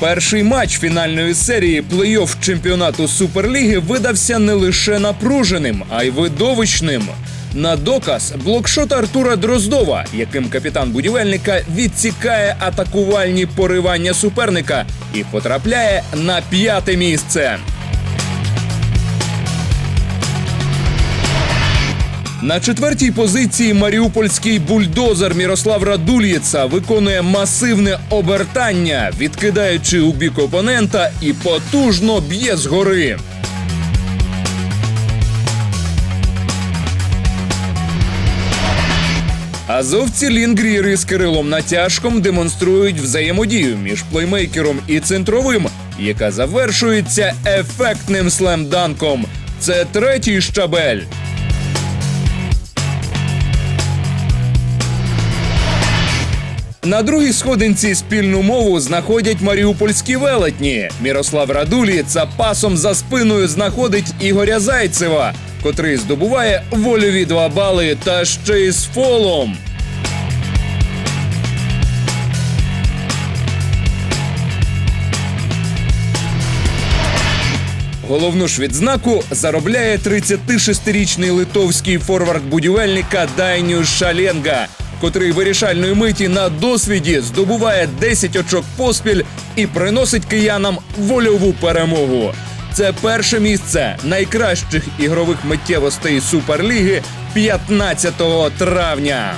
Перший матч фінальної серії плей-офф чемпіонату Суперліги видався не лише напруженим, а й видовищним. На доказ блокшот Артура Дроздова, яким капітан будівельника відсікає атакувальні поривання суперника і потрапляє на п'яте місце. На четвертій позиції маріупольський бульдозер Мірослав Радульєца виконує масивне обертання, відкидаючи у бік опонента і потужно б'є згори. Азовці Лінгріри з Кирилом Натяжком демонструють взаємодію між плеймейкером і центровим, яка завершується ефектним слемданком. Це третій щабель. На другій сходинці спільну мову знаходять маріупольські велетні. Мірослав Радуліца пасом за спиною знаходить Ігоря Зайцева, котрий здобуває вольові два бали та ще й з фолом. Головну ж відзнаку заробляє 36-річний литовський форвард будівельника Дайню Шаленга, котрий вирішальної миті на досвіді здобуває 10 очок поспіль і приносить киянам вольову перемогу. Це перше місце найкращих ігрових миттєвостей Суперліги 15 травня.